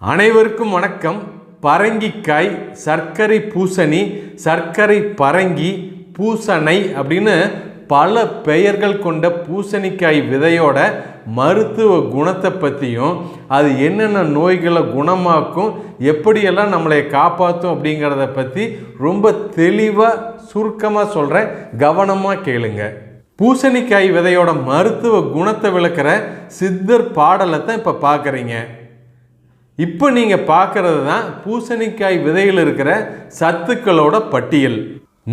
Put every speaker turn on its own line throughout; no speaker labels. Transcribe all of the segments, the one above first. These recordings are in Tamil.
அனைவருக்கும் வணக்கம். பரங்கிக்காய் சர்க்கரை பூசணி சர்க்கரை பரங்கி பூசணை அப்படின்னு பல பெயர்கள் கொண்ட பூசணிக்காய் விதையோட மருத்துவ குணத்தை பற்றியும் அது என்னென்ன நோய்களை குணமாக்கும் எப்படியெல்லாம் நம்மளை காப்பாற்றும் அப்படிங்கிறத பற்றி ரொம்ப தெளிவாக சுருக்கமாக சொல்கிறேன் கவனமாக கேளுங்க. பூசணிக்காய் விதையோட மருத்துவ குணத்தை விளக்குற சித்தர் பாடலை தான் இப்போ பார்க்குறீங்க இப்போ நீங்கள் பார்க்கறது தான் பூசணிக்காய் விதையில் இருக்கிற சத்துக்களோட பட்டியல்.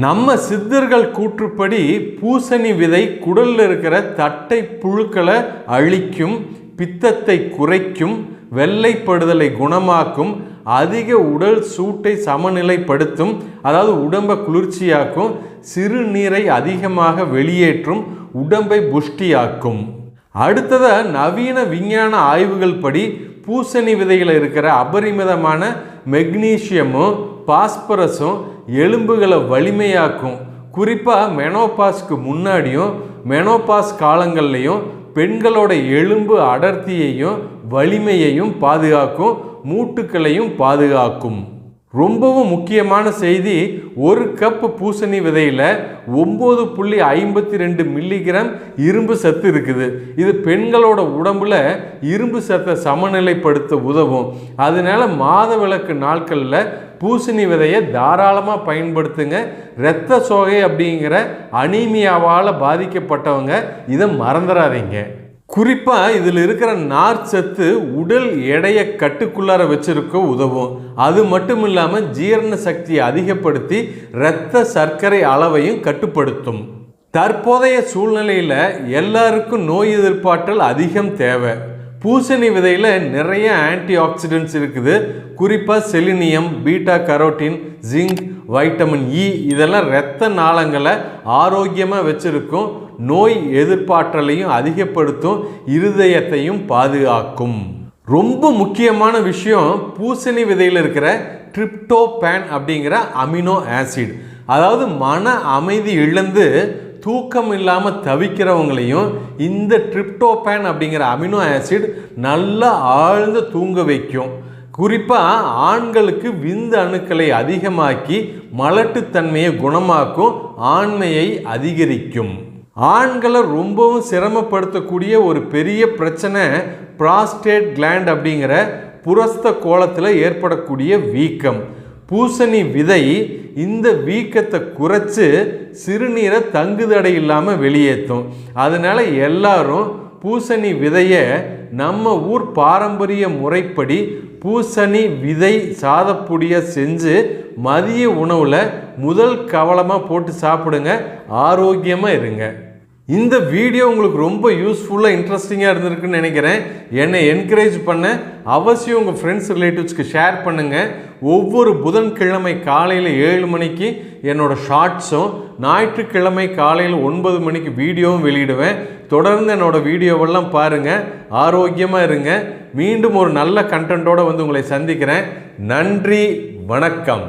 நம்ம சித்தர்கள் கூற்றுப்படி பூசணி விதை குடலில் இருக்கிற தட்டை புழுக்களை அழிக்கும் பித்தத்தை குறைக்கும் வெள்ளைப்படுதலை குணமாக்கும் அதிக உடல் சூட்டை சமநிலைப்படுத்தும் அதாவது உடம்பை குளிர்ச்சியாக்கும் சிறுநீரை அதிகமாக வெளியேற்றும் உடம்பை புஷ்டியாக்கும். அடுத்ததாக நவீன விஞ்ஞான ஆய்வுகள் படி பூசணி விதையில் இருக்கிற அபரிமிதமான மெக்னீசியமும் பாஸ்பரஸும் எலும்புகளை வலிமையாக்கும். குறிப்பாக மெனோபாஸ்க்கு முன்னாடியும் மெனோபாஸ் காலங்கள்லையும் பெண்களோட எலும்பு அடர்த்தியையும் வலிமையையும் பாதுகாக்கும் மூட்டுக்களையும் பாதுகாக்கும். ரொம்பவும் முக்கியமான செய்தி ஒரு கப் பூசணி விதையில் ஒம்பது புள்ளி ஐம்பத்தி ரெண்டு மில்லிகிராம் இரும்பு சத்து இருக்குது. இது பெண்களோட உடம்புல இரும்பு சத்தை சமநிலைப்படுத்த உதவும். அதனால மாதவிலக்கு நாட்களில் பூசணி விதையை தாராளமாக பயன்படுத்துங்க. இரத்த சோகை அப்படிங்கிற அனீமியாவால் பாதிக்கப்பட்டவங்க இதை மறந்துடாதீங்க குறிப்பாக இதில் இருக்கிற நார் சத்து உடல் எடையை கட்டுக்குள்ளார வச்சிருக்க உதவும். அது மட்டும் இல்லாமல் ஜீரண சக்தியை அதிகப்படுத்தி இரத்த சர்க்கரை அளவையும் கட்டுப்படுத்தும். தற்போதைய சூழ்நிலையில் எல்லாருக்கும் நோய் எதிர்ப்பாற்றல் அதிகம் தேவை. பூசணி விதையில் நிறைய ஆன்டி ஆக்சிடென்ட்ஸ் இருக்குது. குறிப்பாக selenium beta carotene zinc vitamin E இதெல்லாம் இரத்த நாளங்களை ஆரோக்கியமாக வச்சுருக்கும். நோய் எதிர்ப்பாற்றலையும் அதிகப்படுத்தும். இருதயத்தையும் பாதுகாக்கும். ரொம்ப முக்கியமான விஷயம் பூசணி விதையில் இருக்கிற ட்ரிப்டோபேன் அப்படிங்கிற அமினோ ஆசிட். அதாவது மன அமைதி இழந்து தூக்கம் இல்லாமல் தவிக்கிறவங்களையும் இந்த ட்ரிப்டோபேன் அப்படிங்கிற அமினோ ஆசிட் நல்லா ஆழ்ந்து தூங்க வைக்கும். குறிப்பாக ஆண்களுக்கு விந்து அணுக்களை அதிகமாக்கி மலட்டுத்தன்மையை குணமாக்கும் ஆண்மையை அதிகரிக்கும். ஆண்களை ரொம்பவும் சிரமப்படுத்தக்கூடிய ஒரு பெரிய பிரச்சனை ப்ராஸ்டேட் கிளாண்ட் அப்படிங்கிற புரஸ்த கோலத்தில் ஏற்படக்கூடிய வீக்கம். பூசணி விதை இந்த வீக்கத்தை குறைச்சி சிறுநீரை தங்குதடை இல்லாமல் வெளியேற்றும் அதனால் எல்லாரும் பூசணி விதையை நம்ம ஊர் பாரம்பரிய முறைப்படி பூசணி விதை சாதப்புடிய செஞ்சு மதிய உணவில் முதல் கவலமாக போட்டு சாப்பிடுங்க. ஆரோக்கியமாக இருங்க. இந்த வீடியோ உங்களுக்கு ரொம்ப யூஸ்ஃபுல்லாக இன்ட்ரெஸ்டிங்காக இருந்திருக்குன்னு நினைக்கிறேன். என்னை என்கரேஜ் பண்ண அவசியம் உங்கள் ஃப்ரெண்ட்ஸ் ரிலேட்டிவ்ஸ்க்கு ஷேர் பண்ணுங்கள் ஒவ்வொரு புதன்கிழமை காலையில் ஏழு மணிக்கு என்னோடய ஷார்ட்ஸும் ஞாயிற்றுக்கிழமை காலையில் ஒன்பது மணிக்கு வீடியோவும் வெளியிடுவேன். தொடர்ந்து என்னோடய வீடியோவெல்லாம் பாருங்கள் ஆரோக்கியமாக இருங்க. மீண்டும் ஒரு நல்ல கண்டென்ட்டோடு வந்து உங்களை சந்திக்கிறேன். நன்றி வணக்கம்.